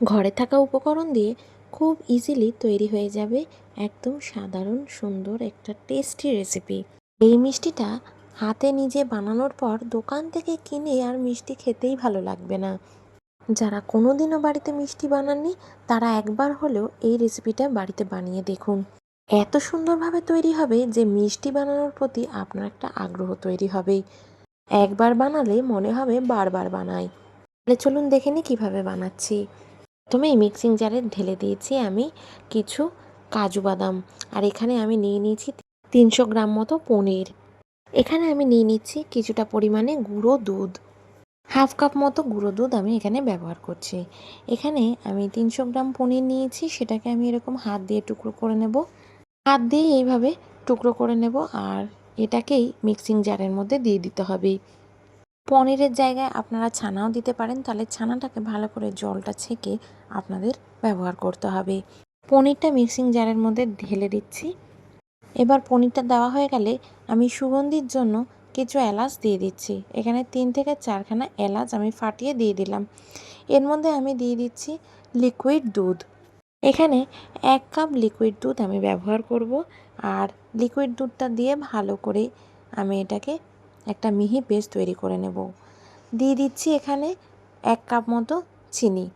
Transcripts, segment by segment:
ঘরে থাকা উপকরণ দিয়ে খুব ইজিলি তৈরি হয়ে যাবে একদম সাধারণ, সুন্দর একটা টেস্টি রেসিপি এই মিষ্টিটা হাতে নিজে বানানোর পর দোকান থেকে কিনে আর মিষ্টি খেতেই ভালো লাগবে না। যারা কোনো দিনও বাড়িতে মিষ্টি বানাননি, তারা একবার হলেও এই রেসিপিটা বাড়িতে বানিয়ে দেখুন। এত সুন্দরভাবে তৈরি হবে যে মিষ্টি বানানোর প্রতি আপনার একটা আগ্রহ তৈরি হবে। একবার বানালে মনে হবে বারবার বানাই। তাহলে চলুন দেখে নি কীভাবে বানাচ্ছি। প্রথমে এই মিক্সিং জারে ঢেলে দিয়েছি আমি কিছু কাজু বাদাম। আর এখানে আমি নিয়ে নিয়েছি তিনশো গ্রাম মতো পনির। এখানে আমি নিয়ে নিচ্ছি কিছুটা পরিমাণে গুঁড়ো দুধ। হাফ কাপ মতো গুঁড়ো দুধ আমি এখানে ব্যবহার করছি। এখানে আমি তিনশো গ্রাম পনির নিয়েছি, সেটাকে আমি এরকম হাত দিয়ে টুকরো করে নেব। হাত দিয়ে এইভাবে টুকরো করে নেব আর এটাকেই মিক্সিং জারের মধ্যে দিয়ে দিতে হবে। পনিরের জায়গায় আপনারা ছানাও দিতে পারেন, তাহলে ছানাটাকে ভালো করে জলটা ছেঁকে আপনাদের ব্যবহার করতে হবে। পনিরটা মিক্সিং জারের মধ্যে ঢেলে দিচ্ছি। এবার পনিরটা দেওয়া হয়ে গেলে আমি সুগন্ধির জন্য কিছু এলাচ দিয়ে দিচ্ছি। এখানে তিন থেকে চারখানা এলাচ আমি ফাটিয়ে দিয়ে দিলাম। এর মধ্যে আমি দিয়ে দিচ্ছি লিকুইড দুধ। এখানে এক কাপ লিকুইড দুধ আমি ব্যবহার করব। আর লিকুইড দুধটা দিয়ে ভালো করে আমি এটাকে একটা মিহি পেস্ট তৈরি করে নেব। দিয়ে দিচ্ছি এখানে এক কাপ মতো চিনি।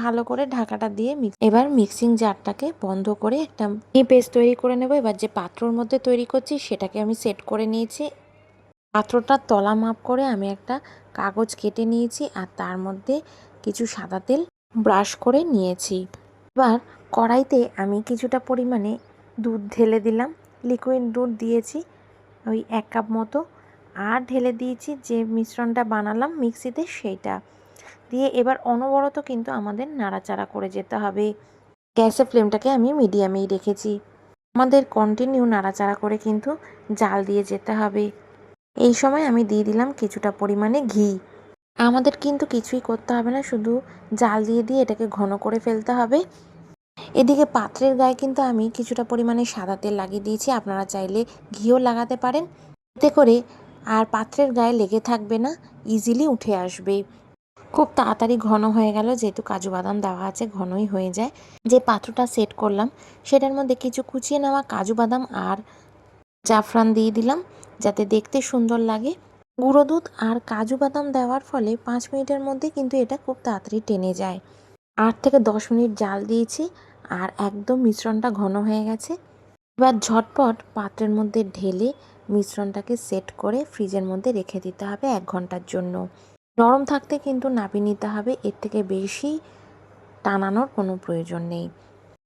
ভালো করে ঢাকাটা দিয়ে মিক্স এবার মিক্সিং জারটাকে বন্ধ করে একটা মিহি পেস্ট তৈরি করে নেব। এবার যে পাত্রর মধ্যে তৈরি করছি সেটাকে আমি সেট করে নিয়েছি। পাত্রটার তলা মাপ করে আমি একটা কাগজ কেটে নিয়েছি আর তার মধ্যে কিছু সাদা তেল ব্রাশ করে নিয়েছি। এবার কড়াইতে আমি কিছুটা পরিমাণে দুধ ঢেলে দিলাম। লিকুইড দুধ দিয়েছি। ওই এক কাপ মতো আর ঢেলে দিয়েছি যে মিশ্রণটা বানালাম মিক্সিতে সেইটা। দিয়ে এবার অনবরত কিন্তু আমাদের নাড়াচাড়া করে যেতে হবে। গ্যাসের ফ্লেমটাকে আমি মিডিয়ামেই রেখেছি। আমাদের কন্টিনিউ নাড়াচাড়া করে কিন্তু জাল দিয়ে যেতে হবে। এই সময় আমি দিয়ে দিলাম কিছুটা পরিমাণে ঘি। আমাদের কিন্তু কিছুই করতে হবে না, শুধু জাল দিয়ে দিয়ে এটাকে ঘন করে ফেলতে হবে। এদিকে পাত্রের গায়ে কিন্তু আমি কিছুটা পরিমাণে সাদা তেল লাগিয়ে দিয়েছি। আপনারা চাইলে ঘিও লাগাতে পারেন। এতে করে আর পাত্রের গায়ে লেগে থাকবে না ইজিলি উঠে আসবে। খুব তাড়াতাড়ি ঘন হয়ে গেল, যেহেতু কাজু বাদাম দেওয়া আছে, ঘনই হয়ে যায়। যে পাত্রটা সেট করলাম, সেটার মধ্যে কিছু কুচিয়ে নেওয়া কাজু বাদাম আর জাফরান দিয়ে দিলাম, যাতে দেখতে সুন্দর লাগে। গুঁড়ো দুধ আর কাজু বাদাম দেওয়ার ফলে পাঁচ মিনিটের মধ্যে কিন্তু এটা খুব তাড়াতাড়ি টেনে যায়। আট থেকে দশ মিনিট জাল দিয়েছি আর একদম মিশ্রণটা ঘন হয়ে গেছে। এবার ঝটপট পাত্রের মধ্যে ঢেলে মিশ্রণটাকে সেট করে ফ্রিজের মধ্যে রেখে দিতে হবে এক ঘণ্টার জন্য। নরম থাকতে কিন্তু নাপিয়ে নিতে হবে, এর থেকে বেশি টানানোর কোনো প্রয়োজন নেই।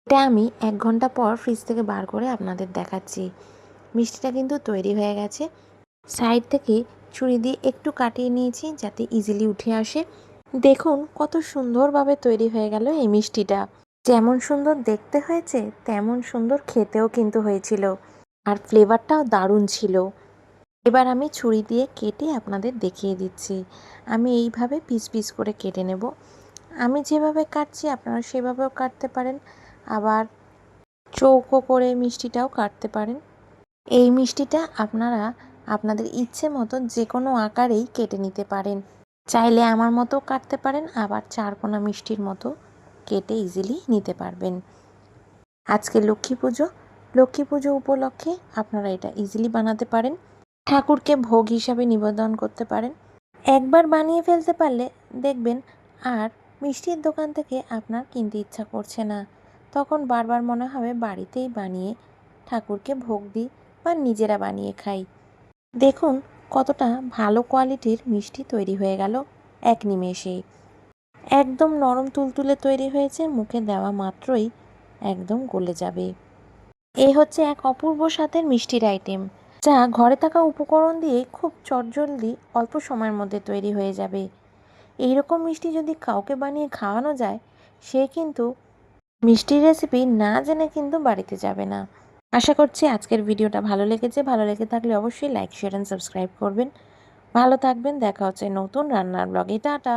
এটা আমি এক ঘণ্টা পর ফ্রিজ থেকে বার করে আপনাদের দেখাচ্ছি। মিষ্টিটা কিন্তু তৈরি হয়ে গেছে। সাইড থেকে ছুরি দিয়ে একটু কাটিয়ে নিয়েছি যাতে ইজিলি উঠে আসে। দেখুন কত সুন্দরভাবে তৈরি হয়ে গেল এই মিষ্টিটা। যেমন সুন্দর দেখতে হয়েছে, তেমন সুন্দর খেতেও কিন্তু হয়েছিল। আর ফ্লেভারটাও দারুণ ছিল। এবার আমি ছুরি দিয়ে কেটে আপনাদের দেখিয়ে দিচ্ছি। আমি এইভাবে পিস পিস করে কেটে নেব। আমি যেভাবে কাটছি আপনারা সেভাবেও কাটতে পারেন। আবার চৌকো করে মিষ্টিটাও কাটতে পারেন। এই মিষ্টিটা আপনারা আপনাদের ইচ্ছে মতো যে কোনো আকারেই কেটে নিতে পারেন। চাইলে আমার মতো কাটতে পারেন, আবার চারকোনা মিষ্টির মতো কেটে ইজিলি নিতে পারবেন। আজকে লক্ষ্মী পুজো। লক্ষ্মী পুজো উপলক্ষে আপনারা এটা ইজিলি বানাতে পারেন। ঠাকুরকে ভোগ হিসাবে নিবেদন করতে পারেন। একবার বানিয়ে ফেলতে পারলে দেখবেন আর মিষ্টির দোকান থেকে আপনার কিনতে ইচ্ছা করছে না। তখন বারবার মনে হবে বাড়িতেই বানিয়ে ঠাকুরকে ভোগ দিই বা নিজেরা বানিয়ে খাই। দেখুন কতটা ভালো কোয়ালিটির মিষ্টি তৈরি হয়ে গেল এক নিমেষেই। একদম নরম তুলতুলে তৈরি হয়েছে, মুখে দেওয়া মাত্রই একদম গলে যাবে। এই হচ্ছে এক অপূর্ব স্বাদের মিষ্টির আইটেম যা ঘরে থাকা উপকরণ দিয়ে খুব চটজলদি অল্প সময়ের মধ্যে তৈরি হয়ে যাবে। এই রকম মিষ্টি যদি কাউকে বানিয়ে খাওয়ানো যায়, সে কিন্তু মিষ্টির রেসিপি না জেনে কিন্তু বাড়িতে যাবে না। আশা করছি আজকের ভিডিওটা ভালো লেগেছে। ভালো লেগে থাকলে অবশ্যই লাইক শেয়ার অ্যান্ড সাবস্ক্রাইব করবেন। ভালো থাকবেন। দেখা হচ্ছে নতুন রান্নার ব্লগে টাটা!